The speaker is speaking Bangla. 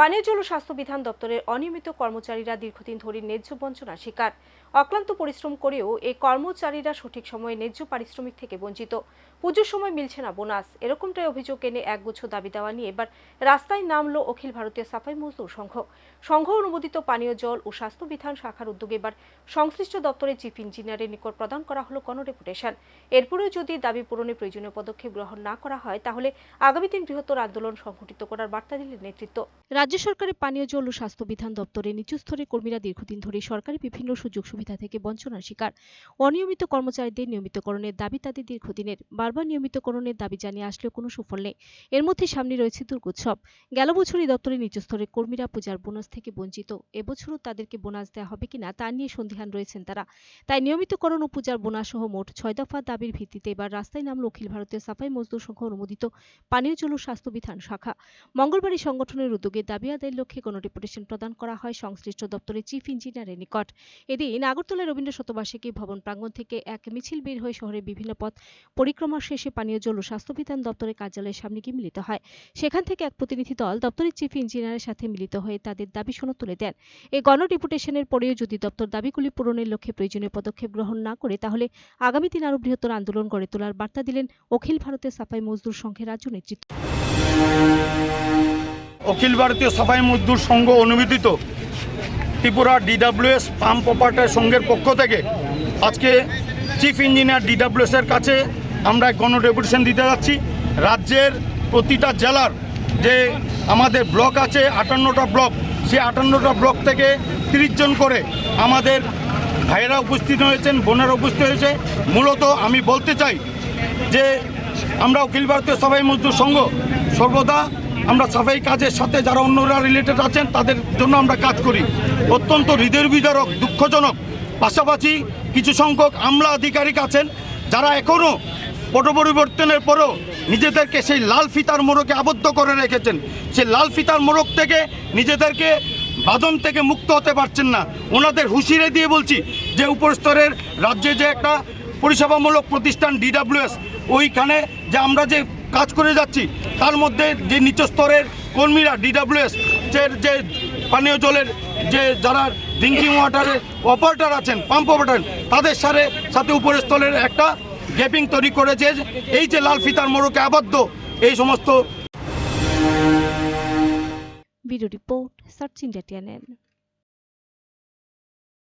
পানীয় জল ও স্বাস্থ্য বিধান দপ্তরের অনিয়মিত কর্মচারীরা দীর্ঘদিন ধরে ন্যায্য বঞ্চনার শিকার। অক্লান্ত পরিশ্রম করেও এই কর্মচারীরা সঠিক সময়ে ন্যায্য পারিশ্রমিক থেকে বঞ্চিত। পুজোর সময় মিলছে না বোনাস। এরকমটাই অভিযোগ এনে একগুচ্ছ দাবি দেওয়া নিয়ে এবার রাস্তায় নামলো অখিল ভারতীয় সাফাই মজদুর সংঘ। সংঘ অনুমোদিত পানীয় জল ও স্বাস্থ্য বিধান শাখার উদ্যোগে এবার সংশ্লিষ্ট দপ্তরের চিফ ইঞ্জিনিয়ারের নিকট প্রদান করা হলো গণডেপুটেশন এরপরেও যদি দাবি পূরণে প্রয়োজনীয় পদক্ষেপ গ্রহণ না করা হয়, তাহলে আগামী দিন বৃহত্তর আন্দোলন সংঘটিত করার বার্তা দিলেন নেতৃত্ব। রাজ্য সরকারের পানীয় জল ও স্বাস্থ্য বিধান দপ্তরের নিচু কর্মীরা দীর্ঘদিন ধরে সরকারি বিভিন্ন সুযোগ সুবিধা থেকে বঞ্চনার শিকার। অনিয়মিত কর্মচারীদের নিয়মিতকরণের দাবি তাদের দীর্ঘদিনের, বারবার নিয়মিতকরণের দাবি জানিয়ে আসলেও কোনো সুফল নেই। এর মধ্যে সামনে রয়েছে দুর্গোৎসব। গেল বছরই দপ্তরের নিচু স্তরের কর্মীরা পূজার বোনাস থেকে বঞ্চিত। এবছরও তাদেরকে বোনাস দেওয়া হবে কিনা তা নিয়ে সন্দিহান রয়েছেন তারা। তাই নিয়মিতকরণ ও পূজার বোনাস সহ মোট ছয় দফা দাবির ভিত্তিতে এবার রাস্তায় নামল অখিল ভারতীয় সাফাই মজদুর সংঘ অনুমোদিত পানীয় জল ও স্বাস্থ্য বিধান শাখা। মঙ্গলবারই সংগঠনের উদ্যোগে দাবি আদায়ের লক্ষ্যে গণডেপুটেশন প্রদান করা হয় সংশ্লিষ্ট দপ্তরের চিফ ইঞ্জিনিয়ারের নিকট। এদিন আগরতলা রবীন্দ্র শতবার্ষিকী ভবন প্রাঙ্গণ থেকে এক মিছিল বের হয়ে শহরের বিভিন্ন পথ পরিক্রমা শেষে পানীয় জল ও স্বাস্থ্য বিধান দপ্তরের কার্যালয়ের সামনে গিয়ে মিলিত হয়। সেখান থেকে এক প্রতিনিধি দল দপ্তরের চিফ ইঞ্জিনিয়ারের সাথে মিলিত হয়ে তাদের দাবি সনদ তুলে দেন। এই গণ গণডেপুটেশনের পরেও যদি দপ্তর দাবিগুলি পূরণের লক্ষ্যে প্রয়োজনীয় পদক্ষেপ গ্রহণ না করে, তাহলে আগামী দিন আরও বৃহত্তর আন্দোলন গড়ে তোলার বার্তা দিলেন অখিল ভারতের সাফাই মজদুর সংঘের রাজ্য নেতৃত্ব। অখিল ভারতীয় সাফাই মজদুর সংঘ অনুমোদিত ত্রিপুরা ডিডাব্লিউএস পাম্প অপারেটর সংঘের পক্ষ থেকে আজকে চিফ ইঞ্জিনিয়ার ডিডাব্লিউএস এর কাছে আমরা গণ ডেপুটেশন দিতে যাচ্ছি। রাজ্যের প্রতিটা জেলার যে আমাদের ব্লক আছে আটান্নটা ব্লক, সেই আটান্নটা ব্লক থেকে তিরিশ জন করে আমাদের ভাইয়েরা উপস্থিত হয়েছেন, বোনেরা উপস্থিত হয়েছে। মূলত আমি বলতে চাই যে আমরা অখিল ভারতীয় সাফাই মজদুর সংঘ সর্বদা আমরা সাফাই কাজের সাথে যারা অন্যরা রিলেটেড আছেন, তাদের জন্য আমরা কাজ করি। অত্যন্ত হৃদয় বিদারক দুঃখজনক। পাশাপাশি কিছু সংখ্যক আমলা আধিকারিক আছেন, যারা এখনও পট পরিবর্তনের পরও নিজেদেরকে সেই লাল ফিতার মোড়কে আবদ্ধ করে রেখেছেন। সেই লাল ফিতার মোড়ক থেকে নিজেদেরকে বাদন থেকে মুক্ত হতে পারছেন না। ওনাদের হুঁশিয়ে দিয়ে বলছি যে উপরস্তরের রাজ্যে যে একটা পরিষেবামূলক প্রতিষ্ঠান ডিডাব্লিউএস ওইখানে যে আমরা যে কাজ করে যাচ্ছি, তার মধ্যে যে নিচ স্তরের কর্মীরা ডিডাব্লিউএস যে যে পানীয় জলের যে যারা ড্রিঙ্কিং ওয়াটারের অপারেটার আছেন পাম্প অপারেটর তাদের সাথে সাথে উপরের স্তরের একটা গ্যাপিং তৈরি করেছে। এই যে লাল ফিতার মোড়কে আবদ্ধ, এই সমস্ত ভিডিও রিপোর্ট, সার্চ ইন্ডিয়া